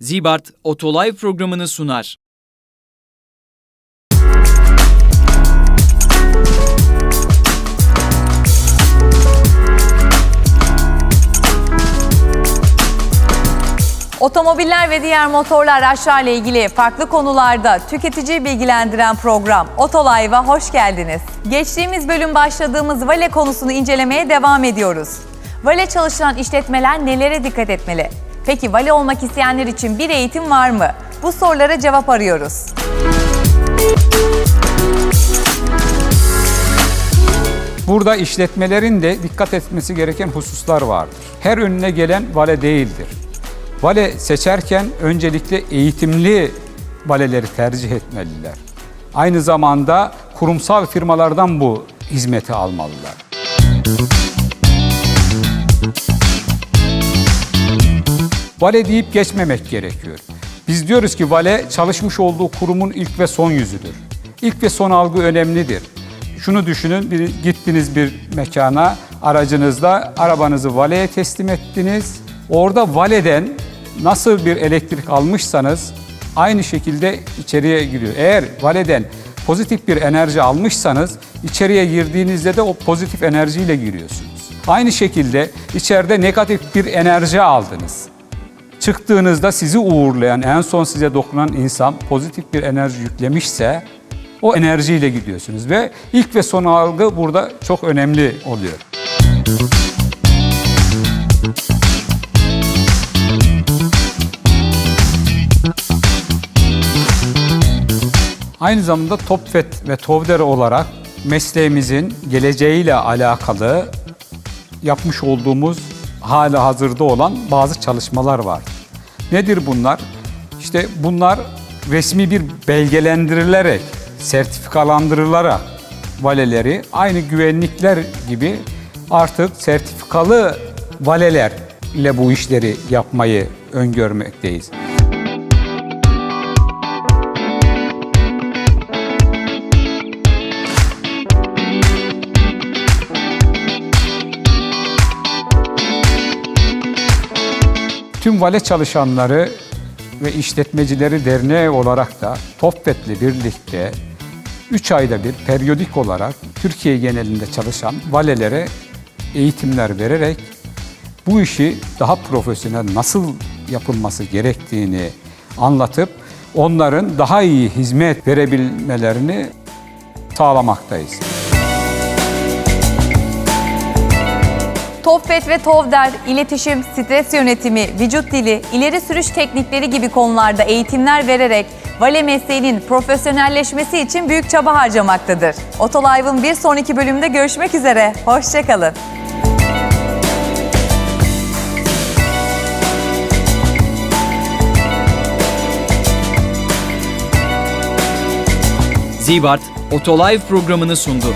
Zibart Otolive programını sunar. Otomobiller ve diğer motorlu araçlarla ilgili farklı konularda tüketiciyi bilgilendiren program Otolive'a hoş geldiniz. Geçtiğimiz bölüm başladığımız vale konusunu incelemeye devam ediyoruz. Vale çalışan işletmeler nelere dikkat etmeli? Peki vale olmak isteyenler için bir eğitim var mı? Bu sorulara cevap arıyoruz. Burada işletmelerin de dikkat etmesi gereken hususlar vardır. Her önüne gelen vale değildir. Vale seçerken öncelikle eğitimli valeleri tercih etmeliler. Aynı zamanda kurumsal firmalardan bu hizmeti almalılar. Vale deyip geçmemek gerekiyor. Biz diyoruz ki vale çalışmış olduğu kurumun ilk ve son yüzüdür. İlk ve son algı önemlidir. Şunu düşünün, bir, gittiniz bir mekana, aracınızla arabanızı valeye teslim ettiniz. Orada valeden nasıl bir elektrik almışsanız aynı şekilde içeriye giriyor. Eğer valeden pozitif bir enerji almışsanız içeriye girdiğinizde de o pozitif enerjiyle giriyorsunuz. Aynı şekilde içeride negatif bir enerji aldınız. Çıktığınızda sizi uğurlayan, en son size dokunan insan pozitif bir enerji yüklemişse o enerjiyle gidiyorsunuz ve ilk ve son algı burada çok önemli oluyor. Aynı zamanda Topfet ve Tovder olarak mesleğimizin geleceğiyle alakalı yapmış olduğumuz hala hazırda olan bazı çalışmalar var. Nedir bunlar? İşte bunlar resmi bir belgelendirilerek, sertifikalandırılarak valeleri aynı güvenlikler gibi artık sertifikalı valeler ile bu işleri yapmayı öngörmekteyiz. Tüm vale çalışanları ve işletmecileri derneği olarak da TOFBET'le birlikte 3 ayda bir periyodik olarak Türkiye genelinde çalışan valelere eğitimler vererek bu işi daha profesyonel nasıl yapılması gerektiğini anlatıp onların daha iyi hizmet verebilmelerini sağlamaktayız. Topfet ve Tovder, iletişim, stres yönetimi, vücut dili, ileri sürüş teknikleri gibi konularda eğitimler vererek vale mesleğinin profesyonelleşmesi için büyük çaba harcamaktadır. Otolive'ın bir sonraki bölümde görüşmek üzere. Hoşçakalın. Zibart Otolive programını sundu.